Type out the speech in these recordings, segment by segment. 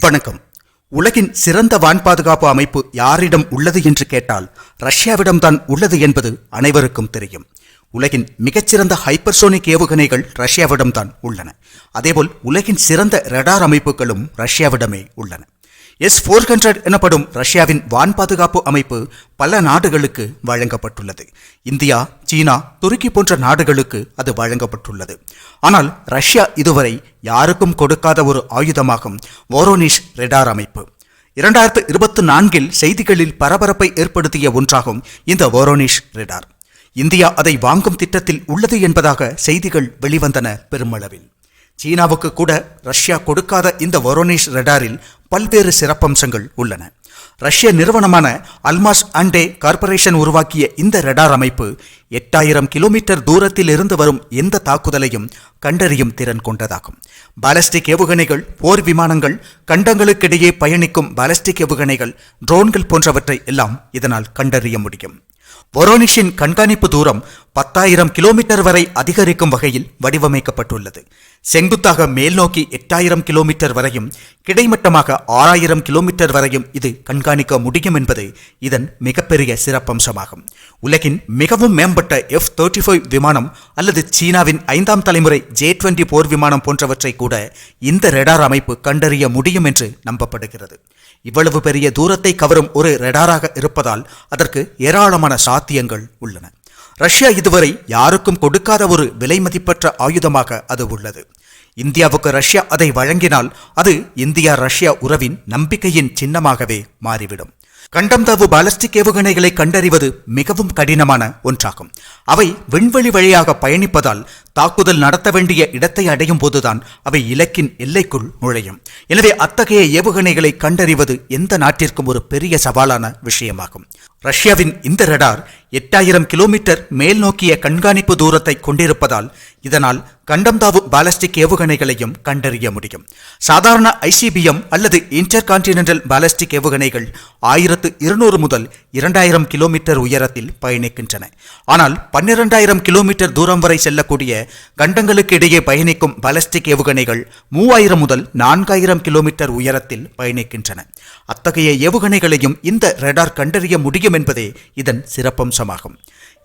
வணக்கம். உலகின் சிறந்த வான் பாதுகாப்பு அமைப்பு யாரிடம் உள்ளது என்று கேட்டால் ரஷ்யாவிடம்தான் உள்ளது என்பது அனைவருக்கும் தெரியும். உலகின் மிகச்சிறந்த ஹைப்பர்சோனிக் ஏவுகணைகள் ரஷ்யாவிடம்தான் உள்ளன. அதேபோல் உலகின் சிறந்த ரடார் அமைப்புகளும் ரஷ்யாவிடமே உள்ளன. எஸ் ஃபோர் ஹண்ட்ரட் எனப்படும் ரஷ்யாவின் வான் பாதுகாப்பு அமைப்பு பல நாடுகளுக்கு வழங்கப்பட்டுள்ளது. இந்தியா சீனா துருக்கி போன்ற நாடுகளுக்கு அது வழங்கப்பட்டுள்ளது. ஆனால் ரஷ்யா இதுவரை யாருக்கும் கொடுக்காத ஒரு ஆயுதமாகும் வோரோனிஷ் ரெடார் அமைப்பு. இரண்டாயிரத்து இருபத்தி நான்கில் செய்திகளில் பரபரப்பை ஏற்படுத்திய ஒன்றாகும் இந்த வோரோனிஷ் ரெடார். இந்தியா அதை வாங்கும் திட்டத்தில் உள்ளது என்பதாக செய்திகள் வெளிவந்தன பெருமளவில். சீனாவுக்கு கூட ரஷ்யா கொடுக்காத இந்த வொரோனிஷ் ரெடாரில் பல்வேறு சிறப்பம்சங்கள் உள்ளன. ரஷ்ய நிறுவனமான அல்மாஸ் அண்டே கார்ப்பரேஷன் உருவாக்கிய இந்த ரெடார் அமைப்பு எட்டாயிரம் கிலோமீட்டர் தூரத்தில் இருந்து வரும் எந்த தாக்குதலையும் கண்டறியும் திறன் கொண்டதாகும். பாலஸ்டிக் ஏவுகணைகள் போர் விமானங்கள் கண்டங்களுக்கிடையே பயணிக்கும் பாலஸ்டிக் ஏவுகணைகள் ட்ரோன்கள் போன்றவற்றை எல்லாம் இதனால் கண்டறிய முடியும். வொரோனிஷின் கண்காணிப்பு தூரம் பத்தாயிரம் கிலோமீட்டர் வரை அதிகரிக்கும் வகையில் வடிவமைக்கப்பட்டுள்ளது. செங்குத்தாக மேல் நோக்கி எட்டாயிரம் கிலோமீட்டர் வரையும் கிடைமட்டமாக ஆறாயிரம் கிலோமீட்டர் வரையும் இது கண்காணிக்க முடியும் என்பது இதன் மிகப்பெரிய சிறப்பம்சமாகும். உலகின் மிகவும் மேம்பட்ட எஃப் தேர்ட்டி ஃபைவ் விமானம் அல்லது சீனாவின் ஐந்தாம் தலைமுறை ஜே டுவெண்டி போர் விமானம் போன்றவற்றை கூட இந்த ரெடார் அமைப்பு கண்டறிய முடியும் என்று நம்பப்படுகிறது. இவ்வளவு பெரிய தூரத்தை கவரும் ஒரு ரெடாராக இருப்பதால் அதற்கு ஏராளமான சாத்தியங்கள் உள்ளன. ரஷ்யா இதுவரை யாருக்கும் கொடுக்காத ஒரு விலை மதிப்பற்ற ஆயுதமாக அது உள்ளது. இந்தியாவுக்கு ரஷ்யா அதை வழங்கினால் அது இந்தியா ரஷ்யா உறவின் நம்பிக்கையின் சின்னமாகவே மாறிவிடும். கண்டம் தவு பாலஸ்டிக் ஏவுகணைகளை கண்டறிவது மிகவும் கடினமான ஒன்றாகும். அவை விண்வெளி வழியாக பயணிப்பதால் தாக்குதல் நடத்த வேண்டிய இடத்தை அடையும் போதுதான் அவை இலக்கின் எல்லைக்குள் நுழையும். எனவே அத்தகைய ஏவுகணைகளை கண்டறிவது எந்த நாட்டிற்கும் ஒரு பெரிய சவாலான விஷயமாகும். ரஷ்யாவின் இந்த ரடார் எட்டாயிரம் கிலோமீட்டர் மேல் நோக்கிய கண்காணிப்பு தூரத்தை கொண்டிருப்பதால் இதனால் கண்டம்தாவு பாலஸ்டிக் ஏவுகணைகளையும் கண்டறிய முடியும். சாதாரண ஐசிபிஎம் அல்லது இன்டர் கான்டினென்டல் பாலஸ்டிக் ஏவுகணைகள் ஆயிரத்து இருநூறு முதல் இரண்டாயிரம் கிலோமீட்டர் உயரத்தில் பயணிக்கின்றன. ஆனால் பன்னிரண்டாயிரம் கிலோமீட்டர் தூரம் வரை செல்லக்கூடிய கண்டங்களுக்கு இடையே பயணிக்கும் பாலஸ்டிக் ஏவுகணைகள் மூவாயிரம் முதல் நான்காயிரம் கிலோமீட்டர் உயரத்தில் பயணிக்கின்றன. அத்தகைய ஏவுகணைகளையும் இந்த ரேடார் கண்டறிய முடியும் என்பதே இதன் சிறப்பம்சமாகும்.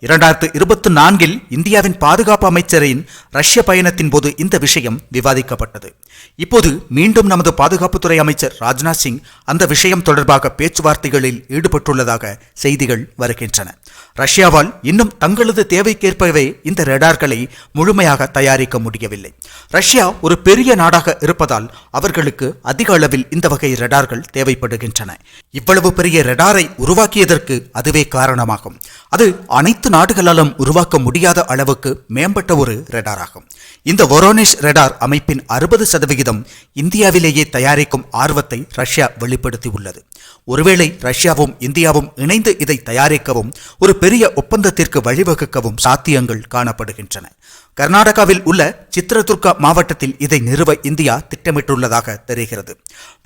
இரண்டாயிரத்து இருபத்தி நான்கில் இந்தியாவின் பாதுகாப்பு அமைச்சரின் ரஷ்ய பயணத்தின் போது இந்த விஷயம் விவாதிக்கப்பட்டது. இப்போது மீண்டும் நமது பாதுகாப்புத்துறை அமைச்சர் ராஜ்நாத் சிங் அந்த விஷயம் தொடர்பாக பேச்சுவார்த்தைகளில் ஈடுபட்டுள்ளதாக செய்திகள் வருகின்றன. ரஷ்யாவால் இன்னும் தங்களது தேவைக்கேற்பவே இந்த ரேடார்களை முழுமையாக தயாரிக்க முடியவில்லை. ரஷ்யா ஒரு பெரிய நாடாக இருப்பதால் அவர்களுக்கு அதிக அளவில் இந்த வகை ரேடார்கள் தேவைப்படுகின்றன. இவ்வளவு பெரிய ரேடாரை உருவாக்கியதற்கு அதுவே காரணமாகும். அது அனைத்து நாடுகளாலும் உருவாக்க முடியாத அளவுக்கு மேம்பட்ட ஒரு ரேடாராகும். இந்த வொரோனிஷ் ரேடார் அமைப்பின் அறுபது சதவிகிதம் இந்தியாவிலேயே தயாரிக்கும் ஆர்வத்தை ரஷ்யா வெளிப்படுத்தியுள்ளது. ஒருவேளை ரஷ்யாவும் இந்தியாவும் இணைந்து இதை தயாரிக்கவும் ஒரு பெரிய ஒப்பந்தத்திற்கு வழிவகுக்கவும் சாத்தியங்கள் காணப்படுகின்றன. கர்நாடகாவில் உள்ள சித்திரதுர்கா மாவட்டத்தில் இதை நிறுவ இந்தியா திட்டமிட்டுள்ளதாக தெரிகிறது.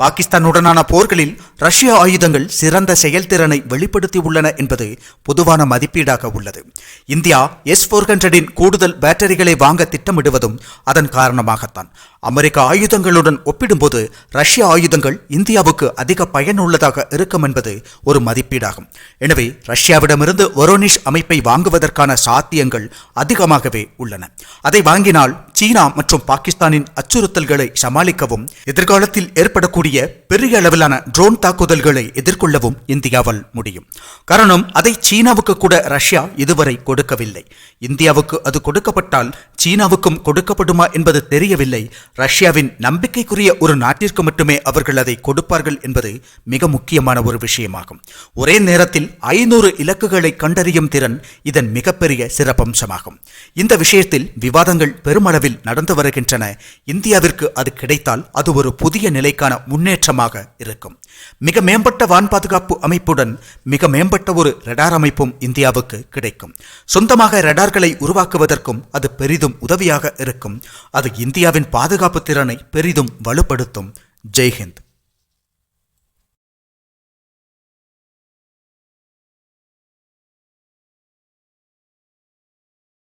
பாகிஸ்தானுடனான போர்களில் ரஷ்ய ஆயுதங்கள் சிறந்த செயல்திறனை வெளிப்படுத்தியுள்ளன என்பது பொதுவான மதிப்பீடாக உள்ளது. இந்தியா எஸ் போர் ஹண்ட்ரடின் கூடுதல் பேட்டரிகளை வாங்க திட்டமிடுவதும் அதன் காரணமாகத்தான். அமெரிக்க ஆயுதங்களுடன் ஒப்பிடும்போது ரஷ்ய ஆயுதங்கள் இந்தியாவுக்கு அதிக பயனுள்ளதாக இருக்கும் என்பது ஒரு மதிப்பீடாகும். எனவே ரஷ்யாவிடமிருந்து வரோனிஷ் அமைப்பை வாங்குவதற்கான சாத்தியங்கள் அதிகமாகவே உள்ளன. அதை வாங்கினால் சீனா மற்றும் பாகிஸ்தானின் அச்சுறுத்தல்களை சமாளிக்கவும் எதிர்காலத்தில் ஏற்படக்கூடிய பெரிய அளவிலான ட்ரோன் தாக்குதல்களை எதிர்கொள்ளவும் இந்தியாவால் முடியும். காரணம் அதை சீனாவுக்கு கூட ரஷ்யா இதுவரை கொடுக்கவில்லை. இந்தியாவுக்கு அது கொடுக்கப்பட்டால் சீனாவுக்கும் கொடுக்கப்படுமா என்பது தெரியவில்லை. ரஷ்யாவின் நம்பிக்கைக்குரிய ஒரு நாட்டிற்கு மட்டுமே அவர்கள் அதை கொடுப்பார்கள் என்பது மிக முக்கியமான ஒரு விஷயமாகும். ஒரே நேரத்தில் ஐநூறு இலக்குகளை கண்டறியும் திறன் இதன் மிகப்பெரிய சிறப்பம்சமாகும். இந்த விஷயத்தில் விவாதங்கள் பெருமளவில் நடந்து வருகின்றன. இந்தியாவிற்கு அது கிடைத்தால் அது ஒரு புதிய நிலைக்கான முன்னேற்றமாக இருக்கும். மிக மேம்பட்ட வான் பாதுகாப்பு அமைப்புடன் மிக மேம்பட்ட ஒரு ரெடார் அமைப்பும் இந்தியாவுக்கு கிடைக்கும். சொந்தமாக ரடார்களை உருவாக்குவதற்கும் அது பெரிதும் உதவியாக இருக்கும். அது இந்தியாவின் பாதுகாப்பு திறனை பெரிதும் வலுப்படுத்தும். ஜெய்ஹிந்த்.